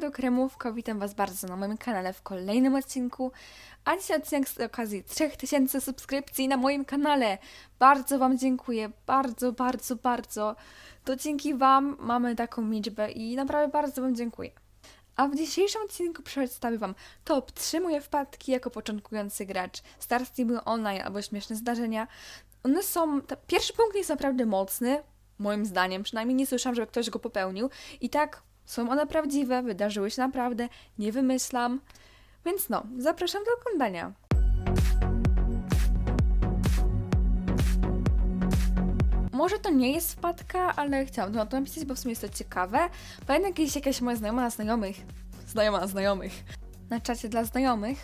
Do Kremówka, witam Was bardzo na moim kanale w kolejnym odcinku. A dzisiaj odcinek z okazji 3000 subskrypcji na moim kanale. Bardzo Wam dziękuję, bardzo, bardzo, bardzo. To dzięki Wam mamy taką liczbę i naprawdę bardzo Wam dziękuję. A w dzisiejszym odcinku przedstawię Wam top 3 moje wpadki jako początkujący gracz Star Stable Online albo śmieszne zdarzenia. One są, ta, pierwszy punkt jest naprawdę mocny, moim zdaniem, przynajmniej nie słyszałam, żeby ktoś go popełnił. I tak, są one prawdziwe, wydarzyły się naprawdę, nie wymyślam. Więc no, zapraszam do oglądania. Może to nie jest wpadka, ale chciałam to napisać, bo w sumie jest to ciekawe. Pamiętam kiedyś jakaś moja znajoma na znajomych, znajoma na znajomych, na czacie dla znajomych,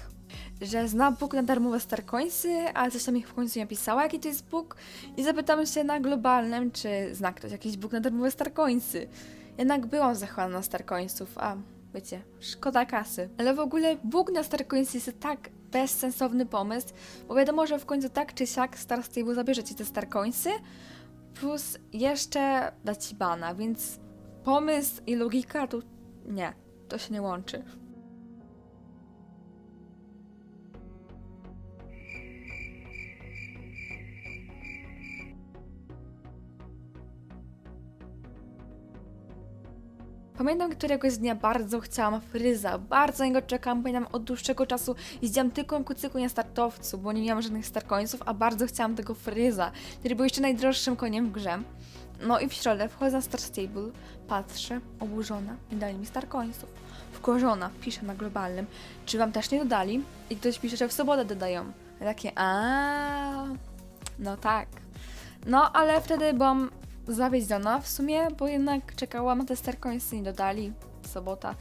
że zna Bóg na darmowe Starcoinsy, ale coś tam ich w końcu nie napisała, jaki to jest Bóg. I zapytałem się na globalnym, czy zna ktoś jakiś Bóg na darmowe Starcoinsy. Jednak byłam zachłana na Starcoinsów, a wiecie, szkoda kasy. Ale w ogóle Bóg na Starcoinsy jest tak bezsensowny pomysł, bo wiadomo, że w końcu tak czy siak Star Stable zabierze ci te Starcoinsy, plus jeszcze da ci bana, więc pomysł i logika tu nie, to się nie łączy. Pamiętam któregoś dnia bardzo chciałam fryza, bardzo na niego czekałam, pamiętam od dłuższego czasu jeździłam tylko kucyku na startowcu, bo nie miałam żadnych starkońców, a bardzo chciałam tego fryza, który był jeszcze najdroższym koniem w grze. No i w środę wchodzę na Star Stable, patrzę, oburzona, nie dali mi starkońców. Wkurzona, piszę na globalnym, czy wam też nie dodali? I ktoś pisze, że w sobotę dodają. Takie, a no tak. No, ale wtedy byłam zawiedziona w sumie, bo jednak czekałam na te Starcoinsy i dodali. Sobota.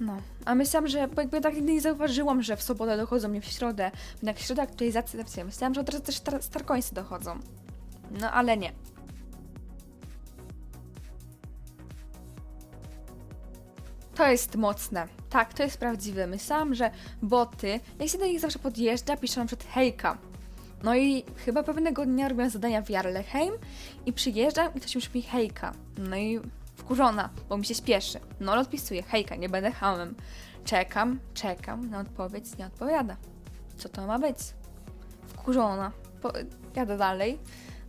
No, a myślałam, że bo jakby tak nigdy nie zauważyłam, że w sobotę dochodzą mnie w środę. Jednak w środę aktualizacji myślałam, że od razu też Star- Starcoinsy dochodzą. No, ale nie. To jest mocne. Tak, to jest prawdziwe. Myślałam, że boty, jak się do nich zawsze podjeżdża, piszą przykład hejka. No i chyba pewnego dnia robiłam zadania w Jarleheim i przyjeżdżam i ktoś już mi hejka. No i wkurzona, bo mi się śpieszy. No odpisuję, hejka, nie będę hamem. Czekam, czekam na odpowiedź, nie odpowiada. Co to ma być? Wkurzona. Po, jadę dalej.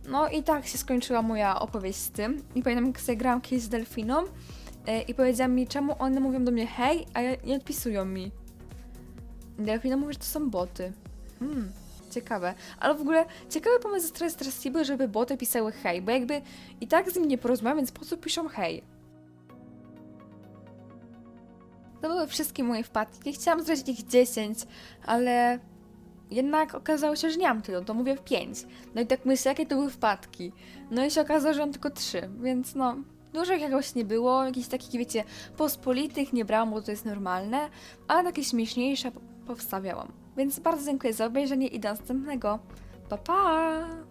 No i tak się skończyła moja opowieść z tym. I pamiętam, jak sobie grałam kiedyś z delfiną e, i powiedziała mi, czemu one mówią do mnie hej, a nie odpisują mi. Delfina mówi, że to są boty. Hmm, ciekawe. Ale w ogóle ciekawy pomysł ze strony Stressible, żeby boty pisały hej, bo jakby i tak z nim nie porozmawiam, więc po co piszą hej? To były wszystkie moje wpadki. Chciałam zrobić ich 10, ale jednak okazało się, że nie mam tylu, to mówię w 5. No i tak myślę, jakie to były wpadki. No i się okazało, że mam tylko 3, więc no, dużo ich jakoś nie było, jakichś takich, wiecie, pospolitych nie brałam, bo to jest normalne, ale takie śmieszniejsze po- powstawiałam. Więc bardzo dziękuję za obejrzenie i do następnego. Pa pa!